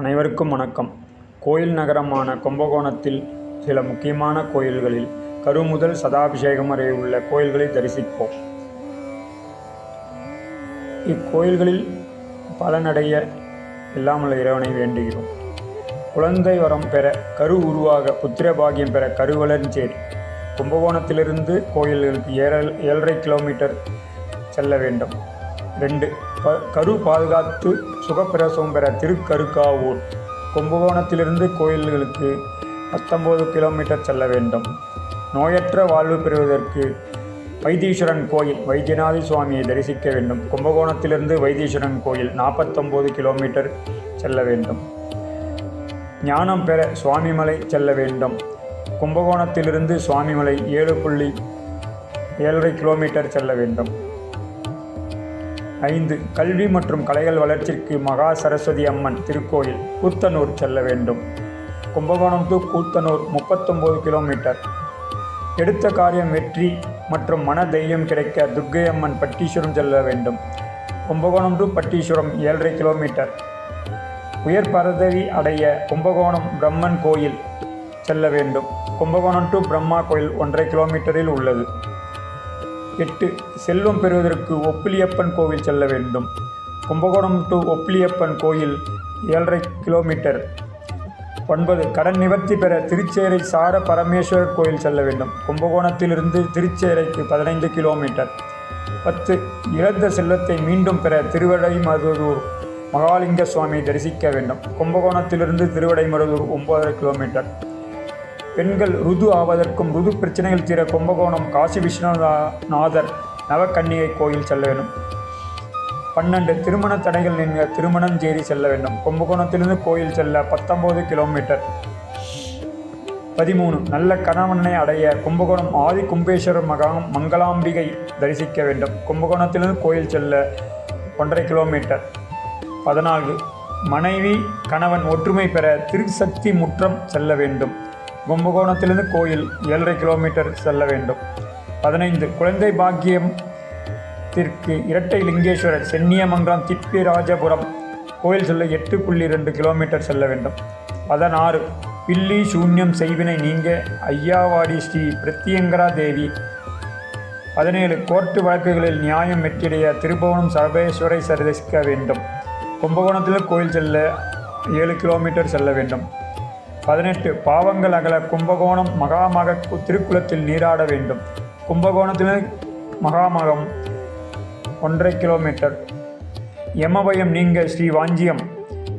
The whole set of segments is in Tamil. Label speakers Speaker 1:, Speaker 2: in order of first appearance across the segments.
Speaker 1: அனைவருக்கும் வணக்கம். கோயில் நகரமான கும்பகோணத்தில் சில முக்கியமான கோயில்களில் கரு முதல் சதாபிஷேகம் வரை உள்ள கோயில்களை தரிசிப்போம். இக்கோயில்களில் பலனடைய இல்லாமல் இறைவனை வேண்டுகிறோம். குழந்தை வரம் பெற கரு உருவாக புத்திர பாகியம் பெற கருவளஞ்சேரி கும்பகோணத்திலிருந்து கோயில்களுக்கு ஏழ ஏழரை கிலோமீட்டர் செல்ல வேண்டும். ரெண்டு. ப கரு பாதுகாத்து சுகப்பிரசவம் பெற திருக்கருக்காவூர். கும்பகோணத்திலிருந்து கோயில்களுக்கு பத்தொம்போது கிலோமீட்டர் செல்ல வேண்டும். நோயற்ற வாழ்வு பெறுவதற்கு வைத்தீஸ்வரன் கோயில் வைத்தியநாதி சுவாமியை தரிசிக்க வேண்டும். கும்பகோணத்திலிருந்து வைத்தீஸ்வரன் கோயில் நாற்பத்தொம்போது கிலோமீட்டர் செல்ல வேண்டும். ஞானம் பெற சுவாமிமலை செல்ல வேண்டும். கும்பகோணத்திலிருந்து சுவாமிமலை ஏழு புள்ளி ஏழரை கிலோமீட்டர் செல்ல வேண்டும். ஐந்து கல்வி மற்றும் கலைகள் வளர்ச்சிக்கு மகா சரஸ்வதி அம்மன் திருக்கோயில் கூத்தனூர் செல்ல வேண்டும். கும்பகோணம் டு கூத்தனூர் முப்பத்தொம்போது கிலோமீட்டர் எடுத்த காரியம் வெற்றி மற்றும் மன தைரியம் கிடைக்க துர்க்கை அம்மன் பட்டீஸ்வரம் செல்ல வேண்டும். கும்பகோணம் டு பட்டீஸ்வரம் ஏழரை கிலோமீட்டர் உயர் பதவி அடைய கும்பகோணம் பிரம்மன் கோயில் செல்ல வேண்டும். கும்பகோணம் டு பிரம்மா கோயில் ஒன்றரை கிலோமீட்டரில் உள்ளது. எட்டு செல்வம் பெறுவதற்கு ஒப்பிலியப்பன் கோவில் செல்ல வேண்டும். கும்பகோணம் டு ஒப்பிலியப்பன் கோயில் ஏழரை கிலோமீட்டர் ஒன்பது கடன் நிவர்த்தி பெற திருச்சேரை சார பரமேஸ்வரர் கோயில் செல்ல வேண்டும். கும்பகோணத்திலிருந்து திருச்சேரைக்கு பதினைந்து கிலோமீட்டர் பத்து இழந்த செல்வத்தை மீண்டும் பெற திருவடைமருதூர் மகாலிங்க சுவாமியை தரிசிக்க வேண்டும். கும்பகோணத்திலிருந்து திருவடைமருதூர் ஒன்பதரை கிலோமீட்டர் பெண்கள் ருது ஆவதற்கும் ருது பிரச்சனைகள் தீர கும்பகோணம் காசி விஸ்வநாதர் நவக்கன்னிகை கோயில் செல்ல வேண்டும். பன்னெண்டு திருமண தடைகள் நீங்க திருமணஞ்சேரி செல்ல வேண்டும். கும்பகோணத்திலிருந்து கோயில் செல்ல பத்தொம்போது கிலோமீட்டர். பதிமூணு நல்ல கணவனை அடைய கும்பகோணம் ஆதி கும்பேஸ்வரர் மகா மங்களாம்பிகை தரிசிக்க வேண்டும். கும்பகோணத்திலிருந்து கோயில் செல்ல ஒன்றரை கிலோமீட்டர். பதினான்கு மனைவி கணவன் ஒற்றுமை பெற திருசக்தி முற்றம் செல்ல வேண்டும். கும்பகோணத்திலிருந்து கோயில் ஏழரை கிலோமீட்டர் செல்ல வேண்டும். பதினைந்து குழந்தை பாக்கியத்திற்கு இரட்டை லிங்கேஸ்வரர் சென்னியமங்கலம் திப்பிராஜபுரம் கோயில் செல்ல எட்டு புள்ளி ரெண்டு கிலோமீட்டர் செல்ல வேண்டும். பதினாறு பில்லி சூன்யம் செய்வினை நீங்க ஐயாவாடி ஸ்ரீ பிரத்யங்கரா தேவி. பதினேழு கோர்ட்டு வழக்குகளில் நியாயம் வெற்றிடைய திருபுவனம் சர்வேஸ்வரை தரிசிக்க வேண்டும். கும்பகோணத்தில் கோயில் செல்ல ஏழு கிலோமீட்டர் செல்ல வேண்டும். பதினெட்டு பாவங்கள் அகல கும்பகோணம் மகாமக திருக்குளத்தில் நீராட வேண்டும். கும்பகோணத்தில் மகாமகம் ஒன்றரை கிலோமீட்டர். எமபயம் நீங்க ஸ்ரீ வாஞ்சியம்.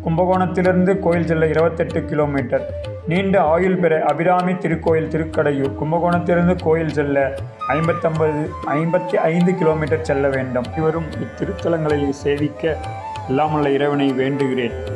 Speaker 1: கும்பகோணத்திலிருந்து கோயில் செல்ல இருபத்தெட்டு கிலோமீட்டர். நீண்ட ஆயுள் பெற அபிராமி திருக்கோயில் திருக்கடையூர். கும்பகோணத்திலிருந்து கோயில் செல்ல ஐம்பத்தொன்பது ஐம்பத்தி ஐந்து கிலோமீட்டர் செல்ல வேண்டும். இவரும் இத்திருத்தலங்களை சேவிக்க இல்லாமல் இறைவனை வேண்டுகிறேன்.